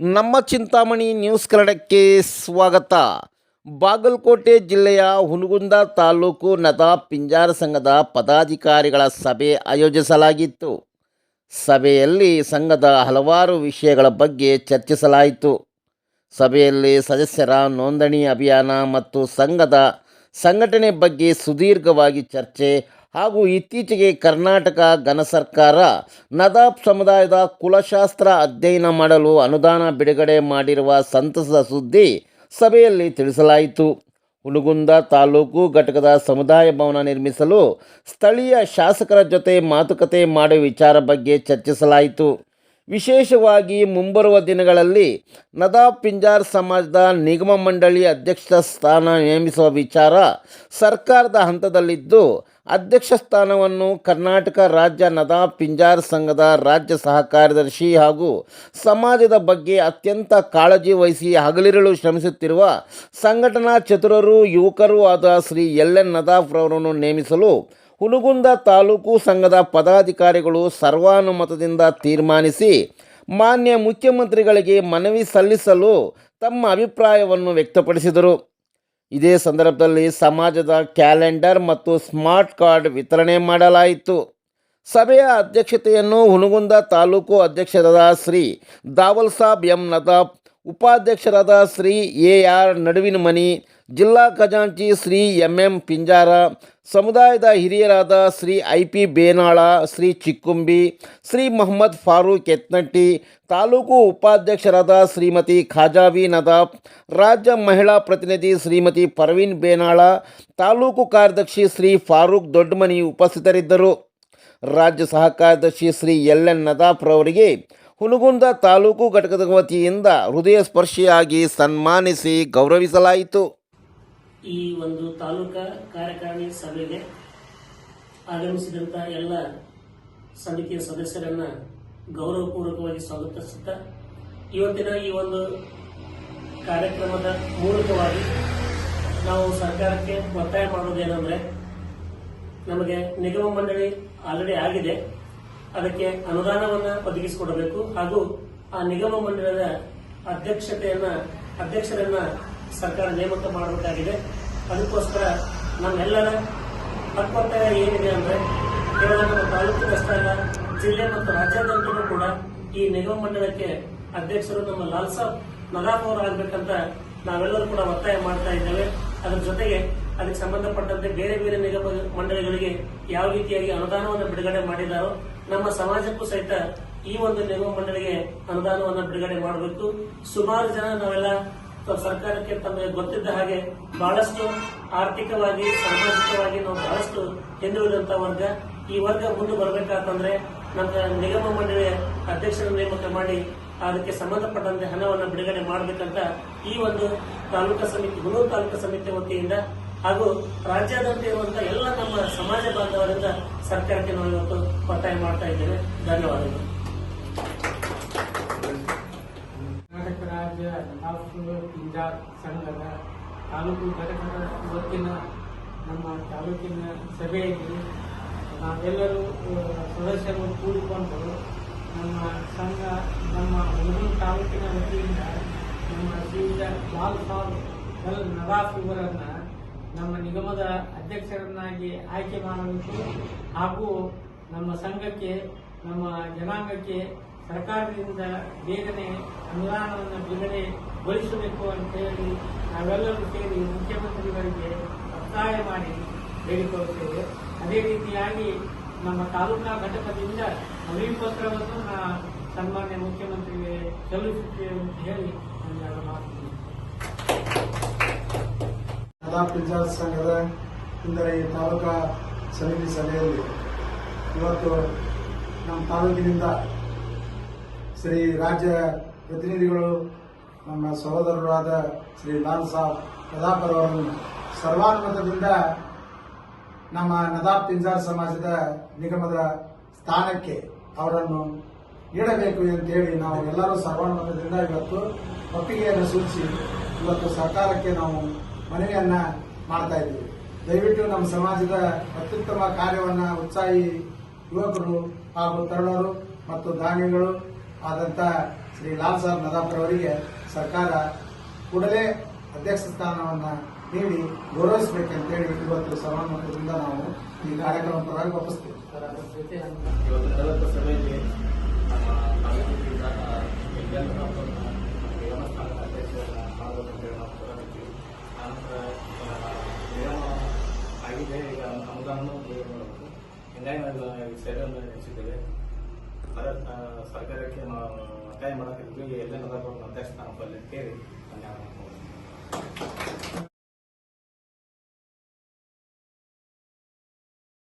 ನಮ್ಮ ಚಿಂತಾಮಣಿ ನ್ಯೂಸ್ ಕನ್ನಡಕ್ಕೆ ಸ್ವಾಗತ. ಬಾಗಲಕೋಟೆ ಜಿಲ್ಲೆಯ ಹುನಗುಂದ ತಾಲೂಕು ನದ ಪಿಂಜಾರ ಸಂಘದ ಪದಾಧಿಕಾರಿಗಳ ಸಭೆ ಆಯೋಜಿಸಲಾಗಿತ್ತು. ಸಭೆಯಲ್ಲಿ ಸಂಘದ ಹಲವಾರು ವಿಷಯಗಳ ಬಗ್ಗೆ ಚರ್ಚಿಸಲಾಯಿತು. ಸಭೆಯಲ್ಲಿ ಸದಸ್ಯರ ನೋಂದಣಿ ಅಭಿಯಾನ ಮತ್ತು ಸಂಘದ ಸಂಘಟನೆ ಬಗ್ಗೆ ಸುದೀರ್ಘವಾಗಿ ಚರ್ಚೆ ಹಾಗೂ ಇತ್ತೀಚೆಗೆ ಕರ್ನಾಟಕ ಘನ ಸರ್ಕಾರ ನದಾಬ್ ಸಮುದಾಯದ ಕುಲಶಾಸ್ತ್ರ ಅಧ್ಯಯನ ಮಾಡಲು ಅನುದಾನ ಬಿಡುಗಡೆ ಮಾಡಿರುವ ಸಂತಸದ ಸುದ್ದಿ ಸಭೆಯಲ್ಲಿ ತಿಳಿಸಲಾಯಿತು. ಹುನಗುಂದ ತಾಲೂಕು ಘಟಕದ ಸಮುದಾಯ ಭವನ ನಿರ್ಮಿಸಲು ಸ್ಥಳೀಯ ಶಾಸಕರ ಜೊತೆ ಮಾತುಕತೆ ಮಾಡುವ ವಿಚಾರ ಬಗ್ಗೆ ಚರ್ಚಿಸಲಾಯಿತು. ವಿಶೇಷವಾಗಿ ಮುಂಬರುವ ದಿನಗಳಲ್ಲಿ ನದಾಬ್ ಪಿಂಜಾರ್ ಸಮಾಜದ ನಿಗಮ ಮಂಡಳಿ ಅಧ್ಯಕ್ಷ ಸ್ಥಾನ ನೇಮಿಸುವ ವಿಚಾರ ಸರ್ಕಾರದ ಹಂತದಲ್ಲಿದ್ದು ಅಧ್ಯಕ್ಷ ಸ್ಥಾನವನ್ನು ಕರ್ನಾಟಕ ರಾಜ್ಯ ನದಾ ಪಿಂಜಾರ್ ಸಂಘದ ರಾಜ್ಯ ಸಹ ಕಾರ್ಯದರ್ಶಿ ಹಾಗೂ ಸಮಾಜದ ಬಗ್ಗೆ ಅತ್ಯಂತ ಕಾಳಜಿ ವಹಿಸಿ ಹಗಲಿರಳು ಶ್ರಮಿಸುತ್ತಿರುವ ಸಂಘಟನಾ ಚತುರರು, ಯುವಕರೂ ಆದ ಶ್ರೀ ಎಲ್ ಎನ್ ನದಾಫ್ರವರನ್ನು ನೇಮಿಸಲು ಹುಲುಗುಂದ ತಾಲೂಕು ಸಂಘದ ಪದಾಧಿಕಾರಿಗಳು ಸರ್ವಾನುಮತದಿಂದ ತೀರ್ಮಾನಿಸಿ ಮಾನ್ಯ ಮುಖ್ಯಮಂತ್ರಿಗಳಿಗೆ ಮನವಿ ಸಲ್ಲಿಸಲು ತಮ್ಮ ಅಭಿಪ್ರಾಯವನ್ನು ವ್ಯಕ್ತಪಡಿಸಿದರು. ಇದೇ ಸಂದರ್ಭದಲ್ಲಿ ಸಮಾಜದ ಕ್ಯಾಲೆಂಡರ್ ಮತ್ತು ಸ್ಮಾರ್ಟ್ ಕಾರ್ಡ್ ವಿತರಣೆ ಮಾಡಲಾಯಿತು. ಸಭೆಯ ಅಧ್ಯಕ್ಷತೆಯನ್ನು ಹುನಗುಂದ ತಾಲೂಕು ಅಧ್ಯಕ್ಷರಾದ ಶ್ರೀ ದಾವಲ್ ಸಾಬ್ ಎಂ ನದಾಬ್, ಉಪಾಧ್ಯಕ್ಷರಾದ ಶ್ರೀ ಎ ಆರ್ ನಡುವಿನ ಮನಿ ಜಿಲ್ಲಾ ಖಜಾಂಚಿ ಶ್ರೀ ಎಂ ಎಂ ಪಿಂಜಾರ, ಸಮುದಾಯದ ಹಿರಿಯರಾದ ಶ್ರೀ ಐ ಪಿ ಬೇನಾಳ, ಶ್ರೀ ಚಿಕ್ಕುಂಬಿ, ಶ್ರೀ ಮೊಹಮ್ಮದ್ ಫಾರೂಕ್ ಎತ್ನಟ್ಟಿ, ತಾಲೂಕು ಉಪಾಧ್ಯಕ್ಷರಾದ ಶ್ರೀಮತಿ ಖಾಜಾವಿ ನದಾಫ್ ರಾಜ್ಯ ಮಹಿಳಾ ಪ್ರತಿನಿಧಿ ಶ್ರೀಮತಿ ಪರ್ವೀನ್ ಬೇನಾಳ, ತಾಲೂಕು ಕಾರ್ಯದರ್ಶಿ ಶ್ರೀ ಫಾರೂಕ್ ದೊಡ್ಡಮನಿ ಉಪಸ್ಥಿತರಿದ್ದರು. ರಾಜ್ಯ ಸಹ ಕಾರ್ಯದರ್ಶಿ ಶ್ರೀ ಎಲ್ ಎನ್ ನದಾಫ್ರವರಿಗೆ ಹುನಗುಂದ ತಾಲೂಕು ಘಟಕದ ವತಿಯಿಂದ ಹೃದಯ ಸ್ಪರ್ಶಿಯಾಗಿ ಸನ್ಮಾನಿಸಿ ಗೌರವಿಸಲಾಯಿತು. ಈ ಒಂದು ತಾಲೂಕಾ ಕಾರ್ಯಕಾರಿಣಿ ಸಭೆಗೆ ಆಗಮಿಸಿದಂತ ಎಲ್ಲ ಸಮಿತಿಯ ಸದಸ್ಯರನ್ನ ಗೌರವಪೂರ್ವಕವಾಗಿ ಸ್ವಾಗತಿಸುತ್ತಾ, ಇವತ್ತಿನ ಈ ಒಂದು ಕಾರ್ಯಕ್ರಮದ ಮೂಲಕವಾಗಿ ನಾವು ಸರ್ಕಾರಕ್ಕೆ ಒತ್ತಾಯ ಮಾಡೋದೇನೆಂದ್ರೆ ನಮಗೆ ನಿಗಮ ಮಂಡಳಿ ಆಲ್ರೆಡಿ ಆಗಿದೆ. ಅದಕ್ಕೆ ಅನುದಾನವನ್ನ ಒದಗಿಸಿಕೊಡಬೇಕು. ಹಾಗೂ ಆ ನಿಗಮ ಮಂಡಳದ ಅಧ್ಯಕ್ಷತೆಯನ್ನ, ಅಧ್ಯಕ್ಷರನ್ನ ಸರ್ಕಾರ ನೇಮಕ ಮಾಡಬೇಕಾಗಿದೆ. ಅದಕ್ಕೋಸ್ಕರ ನಮ್ಮೆಲ್ಲರ ಹಕ್ಕೊತ್ತಾಯ ಏನಿದೆ ಅಂದ್ರೆ ಕೇವಲ ನಮ್ಮ ತಾಲೂಕಿನಷ್ಟೇ ಅಲ್ಲ ಜಿಲ್ಲೆ ಮತ್ತು ರಾಜ್ಯಾದ್ಯಂತನೂ ಕೂಡ ಈ ನಿಗಮ ಮಂಡಳಕ್ಕೆ ಅಧ್ಯಕ್ಷರು ನಮ್ಮ ಲಾಲ್ ಸಾಬ್ ಅವರು ಆಗ್ಬೇಕಂತ ನಾವೆಲ್ಲರೂ ಕೂಡ ಒತ್ತಾಯ ಮಾಡ್ತಾ ಇದ್ದೇವೆ. ಅದರ ಜೊತೆಗೆ ಅದಕ್ಕೆ ಸಂಬಂಧಪಟ್ಟಂತೆ ಬೇರೆ ಬೇರೆ ನಿಗಮ ಮಂಡಳಿಗಳಿಗೆ ಯಾವ ರೀತಿಯಾಗಿ ಅನುದಾನವನ್ನು ಬಿಡುಗಡೆ ಮಾಡಿದಾರೋ, ನಮ್ಮ ಸಮಾಜಕ್ಕೂ ಸಹಿತ ಈ ಒಂದು ನಿಗಮ ಮಂಡಳಿಗೆ ಅನುದಾನವನ್ನು ಬಿಡುಗಡೆ ಮಾಡಬೇಕು. ಸುಮಾರು ಜನ ನಾವೆಲ್ಲ ಸರ್ಕಾರಕ್ಕೆ ತಮಗೆ ಗೊತ್ತಿದ್ದ ಹಾಗೆ ಬಹಳಷ್ಟು ಆರ್ಥಿಕವಾಗಿ, ಸಾಮಾಜಿಕವಾಗಿ ನಾವು ಬಹಳಷ್ಟು ಹಿಂದುಳಿದಂತ ವರ್ಗ. ಈ ವರ್ಗ ಮುಂದೆ ಬರಬೇಕಾತಂದ್ರೆ ನಮ್ಮ ನಿಗಮ ಮಂಡಳಿಯ ಅಧ್ಯಕ್ಷರ ನೇಮಕ ಮಾಡಿ ಅದಕ್ಕೆ ಸಂಬಂಧಪಟ್ಟಂತೆ ಹಣವನ್ನು ಬಿಡುಗಡೆ ಮಾಡಬೇಕಂತ ಈ ಒಂದು ತಾಲೂಕಾ ಸಮಿತಿ ಹುಣೂರು ತಾಲೂಕಾ ಸಮಿತಿ ವತಿಯಿಂದ ಹಾಗೂ ರಾಜ್ಯಾದ್ಯಂತ ಇರುವಂತಹ ಎಲ್ಲ ನಮ್ಮ ಸಮಾಜ ಬಾಂಧವರಿಂದ ಸರ್ಕಾರಕ್ಕೆ ನಾವು ಇವತ್ತು ಒತ್ತಾಯ ಮಾಡ್ತಾ ಇದ್ದೇವೆ. ಧನ್ಯವಾದಗಳು. ನವಾಬ್ಗಳು ಪಿಂಜಾರ್ ಸಂಘದ ತಾಲೂಕು ಘಟಕದ ಇವತ್ತಿನ ನಮ್ಮ ತಾಲೂಕಿನ ಸಭೆಯಲ್ಲಿ ನಾವೆಲ್ಲರೂ ಸದಸ್ಯರು ಕೂಡಿಕೊಂಡು ನಮ್ಮ ಸಂಘ, ನಮ್ಮ ಹುಡುಗನ ತಾಲೂಕಿನ ವತಿಯಿಂದ ನಮ್ಮ ಶ್ರೀಯುತ ಲಾಲ್ ಸಾಬ್ ಎಲ್ ನವಾಫ್ ಇವರನ್ನು ನಮ್ಮ ನಿಗಮದ ಅಧ್ಯಕ್ಷರನ್ನಾಗಿ ಆಯ್ಕೆ ಮಾಡಬೇಕು. ಹಾಗೂ ನಮ್ಮ ಸಂಘಕ್ಕೆ, ನಮ್ಮ ಜನಾಂಗಕ್ಕೆ ಸರ್ಕಾರದಿಂದ ಬೇಗನೆ ಅನುದಾನವನ್ನು ಬಿಡುಗಡೆ ಗೊಳಿಸಬೇಕು ಅಂತ ಹೇಳಿ ನಾವೆಲ್ಲರೂ ಸೇರಿ ಮುಖ್ಯಮಂತ್ರಿಗಳಿಗೆ ಒತ್ತಾಯ ಮಾಡಿ ಬೇಡಿಕೊಳ್ಳುತ್ತೇವೆ. ಅದೇ ರೀತಿಯಾಗಿ ನಮ್ಮ ತಾಲೂಕಾ ಘಟಕದಿಂದ ಮನವಿ ಪತ್ರವನ್ನು ಸನ್ಮಾನ್ಯ ಮುಖ್ಯಮಂತ್ರಿಗೆ ಸಲ್ಲಿಸುತ್ತೇವೆ ಅಂತ ಹೇಳಿ ನನ್ನ ಮಾತು ಪಿಂಜಾರ್ ಸಂಘದ ಇಂದಿನ ಈ ತಾಲೂಕಾ ಸಮಿತಿ ಸಭೆಯಲ್ಲಿ ಇವತ್ತು ನಮ್ಮ ತಾಲೂಕಿನಿಂದ ಶ್ರೀ ರಾಜ್ಯ ಪ್ರತಿನಿಧಿಗಳು, ನಮ್ಮ ಸಹೋದರರಾದ ಶ್ರೀ ಲಾಲ್ ಸಾಬ್ ಕದಾಪರ್ ಅವರನ್ನು ಸರ್ವಾನುಮತದಿಂದ ನಮ್ಮ ನದಾಬ್ ಪಿಂಜಾರ್ ಸಮಾಜದ ನಿಗಮದ ಸ್ಥಾನಕ್ಕೆ ಅವರನ್ನು ನೀಡಬೇಕು ಅಂತೇಳಿ ನಾವು ಎಲ್ಲರೂ ಸರ್ವಾನುಮತದಿಂದ ಇವತ್ತು ಒಪ್ಪಿಗೆಯನ್ನು ಸೂಚಿಸಿ ಇವತ್ತು ಸರ್ಕಾರಕ್ಕೆ ನಾವು ಮನವಿಯನ್ನ ಮಾಡ್ತಾ ಇದ್ದೀವಿ. ದಯವಿಟ್ಟು ನಮ್ಮ ಸಮಾಜದ ಅತ್ಯುತ್ತಮ ಕಾರ್ಯವನ್ನು ಉತ್ಸಾಹಿ ಯುವಕರು ಹಾಗೂ ತರುಣರು ಮತ್ತು ದಾನಿಗಳು ಆದಂತ ಶ್ರೀ ಲಾಲ್ ಸಾಹೇಬ್ ನದಾಪುರ ಅವರಿಗೆ ಸರ್ಕಾರ ಕೂಡಲೇ ಅಧ್ಯಕ್ಷ ಸ್ಥಾನವನ್ನು ನೀಡಿ ಗೌರವಿಸಬೇಕಂತೇಳಿ ಇವತ್ತು ಸರ್ವಾನುಮತದಿಂದ ನಾವು ಈ ಕಾರ್ಯಕ್ರಮ ಪರವಾಗಿ ನಿಗಮ ಆಗಿದೆ. ಈಗ ಅನುದಾನ ಸೇವೆಯನ್ನು ಹೆಚ್ಚಿದ್ದೇವೆ ಭಾರತ ಸರ್ಕಾರಕ್ಕೆ ನಾವು ಒತ್ತಾಯ ಮಾಡಕ್ಕಿದ್ವಿ ಎಲ್ಲ ಅಧ್ಯಕ್ಷ ಸ್ಥಾನ ಕೇಳಿ ಧನ್ಯವಾದ